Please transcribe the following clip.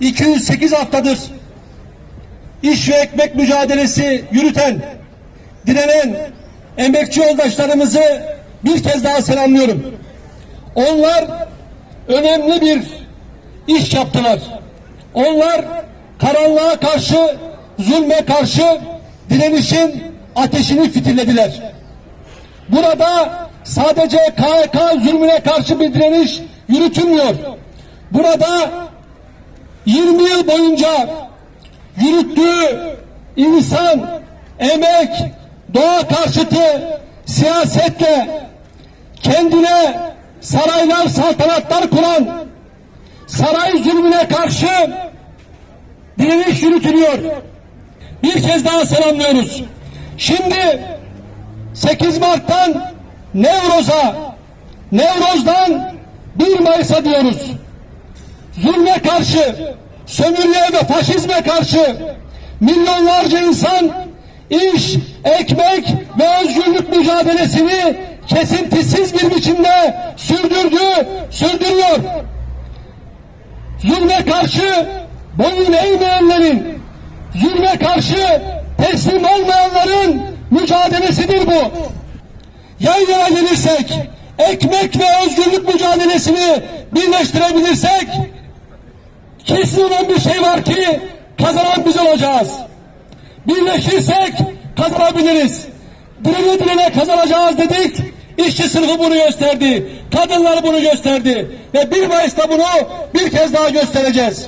208 haftadır iş ve ekmek mücadelesi yürüten, direnen emekçi yoldaşlarımızı bir kez daha selamlıyorum. Onlar önemli bir iş yaptılar. Onlar karanlığa karşı, zulme karşı direnişin ateşini fitilediler. Burada sadece KHK zulmüne karşı bir direniş yürütülmüyor. Burada 20 yıl boyunca yürüttüğü insan, emek, doğa karşıtı siyasetle kendine saraylar, saltanatlar kuran saray zulmüne karşı direniş yürütülüyor. Bir kez daha selamlıyoruz. Şimdi 8 Mart'tan Nevroz'a, Nevroz'dan 1 Mayıs'a diyoruz. Zulme karşı, sömürüye ve faşizme karşı milyonlarca insan iş, ekmek ve özgürlük mücadelesini kesintisiz bir biçimde sürdürdü, sürdürüyor. Zulme karşı boyun eğmeyenlerin, zulme karşı teslim olmayanların mücadelesidir bu. Yan yana gelirsek, ekmek ve özgürlük mücadelesini birleştirebilirsek, kesin olan bir şey var ki kazanan biz olacağız. Birleşirsek kazanabiliriz. Direne direne kazanacağız dedik. İşçi sınıfı bunu gösterdi. Kadınlar bunu gösterdi. Ve 1 Mayıs'ta bunu bir kez daha göstereceğiz.